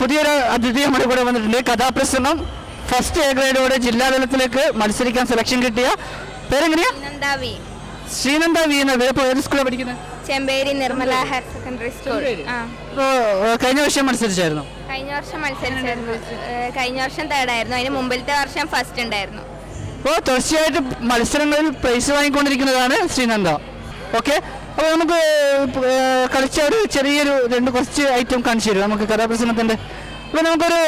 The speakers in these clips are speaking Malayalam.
പുതിയൊരു അതിഥി നമ്മുടെ കൂടെ വന്നിട്ടുണ്ട്. കഥാപ്രസംഗം ഫസ്റ്റ് എ ഗ്രേഡോടെ ജില്ലാതലത്തിലേക്ക് മത്സരിക്കാൻ സെലക്ഷൻ കിട്ടിയ പേരെങ്ങനെയാ? ശ്രീനന്ദ വി. എന്ന പേര് ഇപ്പോൾ ഏത് സ്കൂളിലാണ് പഠിക്കുന്നത്? Chemperi Nirmala higher secondary school ഇപ്പോൾ കഴിഞ്ഞ വർഷം മത്സരിച്ചായിരുന്നു? കഴിഞ്ഞ വർഷം മത്സരിച്ചായിരുന്നു. കഴിഞ്ഞ വർഷം തേർഡ് ആയിരുന്നു. അതിന് മുമ്പിലത്തെ വർഷം ഫസ്റ്റ് ഉണ്ടായിരുന്നു. ഓ തീർച്ചയായിട്ടും മത്സരങ്ങളിൽ പ്രൈസ് വാങ്ങിക്കൊണ്ടിരിക്കുന്നതാണ് ശ്രീനന്ദ. ഓക്കെ അപ്പോൾ നമുക്ക് കളിച്ച ഒരു ചെറിയൊരു രണ്ട് കുറച്ച് ഐറ്റം കാണിച്ചു തരും. നമുക്ക് കഥാപ്രസംഗത്തിന്റെ അപ്പോൾ നമുക്കൊരു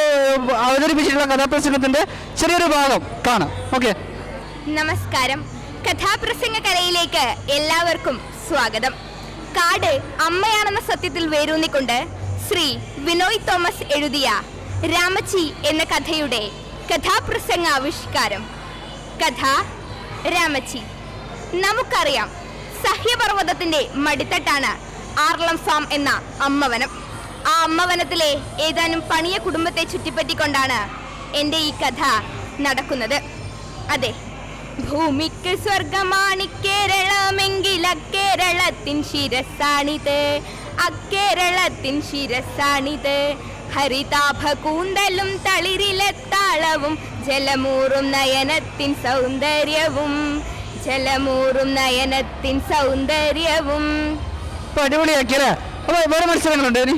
അവതരിപ്പിച്ചിട്ടുള്ള കഥാപ്രസംഗത്തിന്റെ ചെറിയൊരു ഭാഗം കാണാം. ഓക്കെ. നമസ്കാരം. കഥാപ്രസംഗ കലയിലേക്ക് എല്ലാവർക്കും സ്വാഗതം. കാട് അമ്മയാണെന്ന സത്യത്തിൽ വേരൂന്നിക്കൊണ്ട് ശ്രീ വിനോയ് തോമസ് എഴുതിയ രാമച്ചി എന്ന കഥയുടെ കഥാപ്രസംഗ ആവിഷ്കാരം കഥ രാമച്ചി. നമുക്കറിയാം സഹ്യപർവതത്തിന്റെ മടിത്തട്ടാണ് ആർളം ഫാം എന്ന അമ്മവനം. ആ അമ്മവനത്തിലെ ഏതാനും പണിയ കുടുംബത്തെ ചുറ്റിപ്പറ്റിക്കൊണ്ടാണ് എന്റെ ഈ കഥ നടക്കുന്നത്. അതെ ഭൂമിക്ക് സ്വർഗമാണ് കേരളമെങ്കിൽ അക്കേരളത്തിൻ ശിരസാണിത്. അക്കേരളത്തിൻ ശിരസാണിത്. ഹരിതാഭ കൂന്തലും തളിരിലെ താളവും ജലമൂറും നയനത്തിൻ സൗന്ദര്യവും. ജലമൂറും നയനത്തിൻ സൗന്ദര്യവും. അടിപൊളിയാക്കിയല്ലേ? അപ്പോൾ വേറെ മത്സരങ്ങളുണ്ട് ഇനി?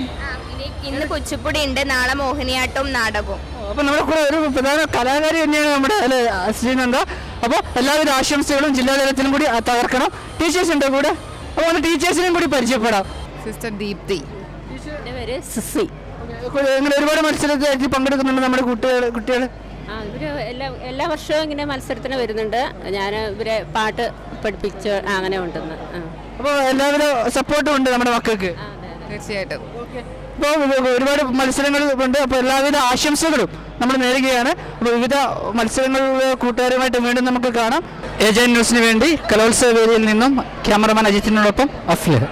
ഇന്ന് കുച്ചിപ്പുടി ഉണ്ട് നാളെ മോഹിനിയാട്ടവും നാടകവും. അപ്പോൾ നമ്മുടെ കൂടെ ഒരു പ്രധാന കലാകാരി തന്നെയാണ് നമ്മുടെ അല്ലേ ശ്രീനന്ദ. അപ്പോൾ എല്ലാവിധ ആശംസകളും ജില്ലാതലത്തിലും കൂടി തകർക്കണം. ടീച്ചേഴ്സ് ഉണ്ട് കൂടെ? അപ്പൊ ഒന്ന് ടീച്ചേഴ്സിനെയും കൂടി പരിചയപ്പെടാം. സിസ്റ്റർ ദീപ്തി. ഇങ്ങനെ ഒരുപാട് മത്സരത്തിൽ പങ്കെടുക്കുന്നുണ്ട് നമ്മുടെ കുട്ടികൾ കുട്ടികൾ ആ ഇവർ എല്ലാ എല്ലാ വർഷവും ഇങ്ങനെ മത്സരത്തിന് വരുന്നുണ്ട്. ഞാൻ ഇവരെ പാട്ട് പഠിപ്പിച്ച് അങ്ങനെ ഉണ്ടെന്ന്. അപ്പോൾ എല്ലാവരും സപ്പോർട്ടും ഉണ്ട് നമ്മുടെ മക്കൾക്ക്. തീർച്ചയായിട്ടും. ഇപ്പോൾ ഒരുപാട് മത്സരങ്ങൾ ഉണ്ട്. അപ്പോൾ എല്ലാവിധ ആശംസകളും നമ്മൾ നേരുകയാണ്. അപ്പോൾ വിവിധ മത്സരങ്ങളിൽ കൂട്ടുകാരുമായിട്ട് വീണ്ടും നമുക്ക് കാണാം. ഏജൻ ന്യൂസിന് വേണ്ടി കലോത്സവ വേദിയിൽ നിന്നും ക്യാമറമാൻ അജിത്തിനോടൊപ്പം അഫ്ലഹ്.